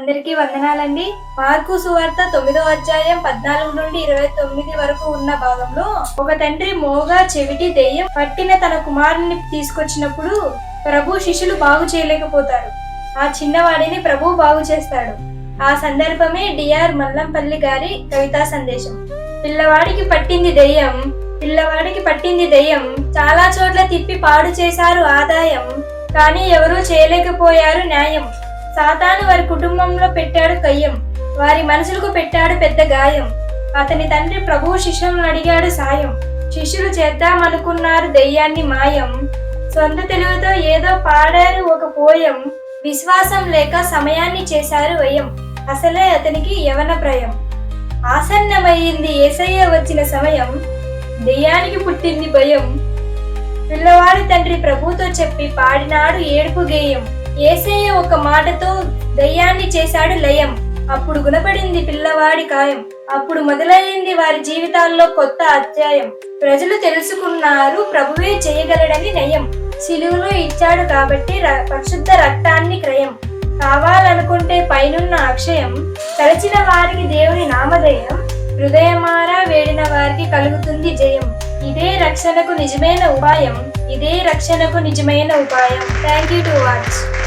అందరికీ వందనాలండి. మార్కు సువార్త తొమ్మిదో అధ్యాయం పద్నాలుగు నుండి ఇరవై తొమ్మిది వరకు ఉన్న భాగంలో ఒక తండ్రి మోగా చెవిటి దెయ్యం పట్టిన తన కుమారుని తీసుకొచ్చినప్పుడు ప్రభు శిష్యులు బాగు చేయలేకపోతారు. ఆ చిన్నవాడిని ప్రభు బాగు చేస్తాడు. ఆ సందర్భమే డిఆర్ మల్లంపల్లి గారి కవితా సందేశం. పిల్లవాడికి పట్టింది దెయ్యం పిల్లవాడికి పట్టింది దెయ్యం చాలా చోట్ల తిప్పి పాడు చేశారు ఆదాయం కానీ ఎవరూ చేయలేకపోయారు న్యాయం. సాతాను వారి కుటుంబంలో పెట్టాడు కయ్యం వారి మనసులకు పెట్టాడు పెద్ద గాయం. అతని తండ్రి ప్రభువు శిష్యులను అడిగాడు సాయం. శిష్యులు చేద్దామనుకున్నారు దెయ్యాన్ని మాయం. సొంత తెలివితో ఏదో పాడారు ఒక పోయం. విశ్వాసం లేక సమయాన్ని చేశారు వయం అసలే అతనికి యవన ప్రయం. ఆసన్నమయ్యింది ఏసయ్య వచ్చిన సమయం. దెయ్యానికి పుట్టింది భయం. పిల్లవాడి తండ్రి ప్రభుతో చెప్పి పాడినాడు ఏడుపు గేయం. ఏసయ్య ఒక మాటతో దయ్యాన్ని చేశాడు లయం. అప్పుడు గుణపడింది పిల్లవాడి కాయం. అప్పుడు మొదలైంది వారి జీవితాల్లో కొత్త అధ్యాయం. ప్రజలు తెలుసుకున్నారు ప్రభువే చేయగలడని నయం. సిలువులో ఇచ్చాడు కాబట్టి ర- పరిశుద్ధ రక్తాన్ని క్రయం. కావాలనుకుంటే పైనున్న అక్షయం తలచిన వారికి దేవుని నామధేయం హృదయమారా వేడిన వారికి కలుగుతుంది జయం. ఇదే రక్షణకు నిజమైన ఉపాయం. ఇదే రక్షణకు నిజమైన ఉపాయం. Thank you to watch